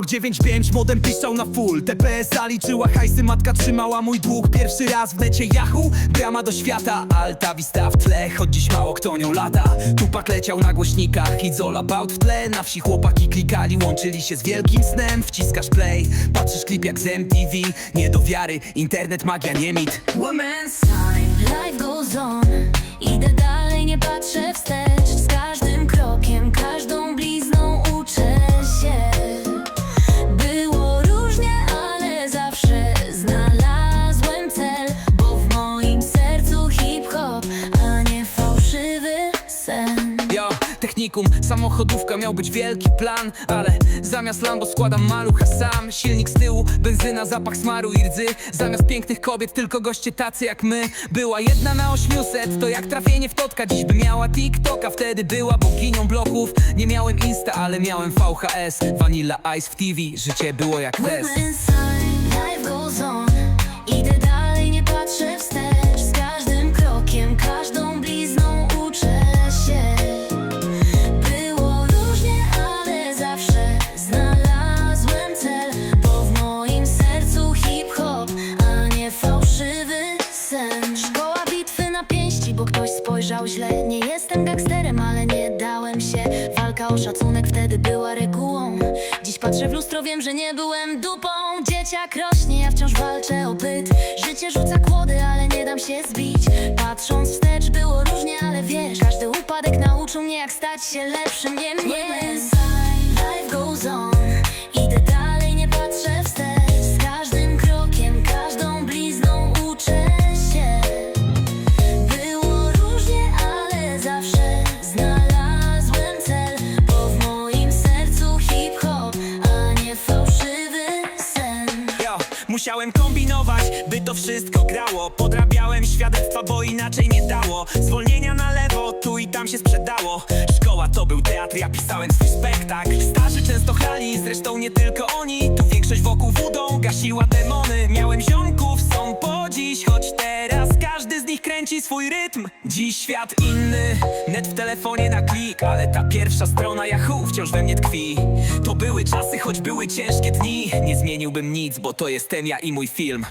Rok 9.5, modem pisał na full. TPS-a liczyła hajsy, matka trzymała mój dług. Pierwszy raz w necie Yahoo, brama do świata Alta Vista w tle, choć dziś mało kto nią lata. Tupak leciał na głośnikach, it's all w tle. Na wsi chłopaki klikali, łączyli się z wielkim snem. Wciskasz play, patrzysz klip jak z MTV Nie do wiary, internet magia nie mit. Women's time, life goes on. Idę dalej, nie patrzę technikum, samochodówka miał być wielki plan Ale zamiast Lambo składam malucha sam. Silnik z tyłu, benzyna, zapach smaru i rdzy. Zamiast pięknych kobiet tylko goście tacy jak my. Była jedna na 800, to jak trafienie w totka. Dziś by miała TikToka, wtedy była boginią bloków. Nie miałem Insta, ale miałem VHS Vanilla Ice w TV, życie było jak test bo ktoś spojrzał źle. Nie jestem gangsterem, ale nie dałem się. Walka o szacunek wtedy była regułą. Dziś patrzę w lustro, wiem, że nie byłem dupą. Dzieciak rośnie, ja wciąż walczę o byt. Życie rzuca kłody, ale nie dam się zbić. Patrząc wstecz było różnie, ale wiesz Każdy upadek nauczył mnie jak stać się lepszym. Nie mnie musiałem kombinować, by to wszystko grało. Podrabiałem świadectwa, bo inaczej nie dało. Zwolnienia na lewo, tu i tam się sprzedało. Szkoła to był teatr, ja pisałem swój spektakl. Starzy często chrali, zresztą nie tylko oni. Tu większość wokół wódą gasiła demony. Miałem swój rytm. Dziś świat inny, net w telefonie na klik Ale ta pierwsza strona Yahoo wciąż we mnie tkwi. To były czasy, choć były ciężkie dni. Nie zmieniłbym nic, bo to jestem ja i mój film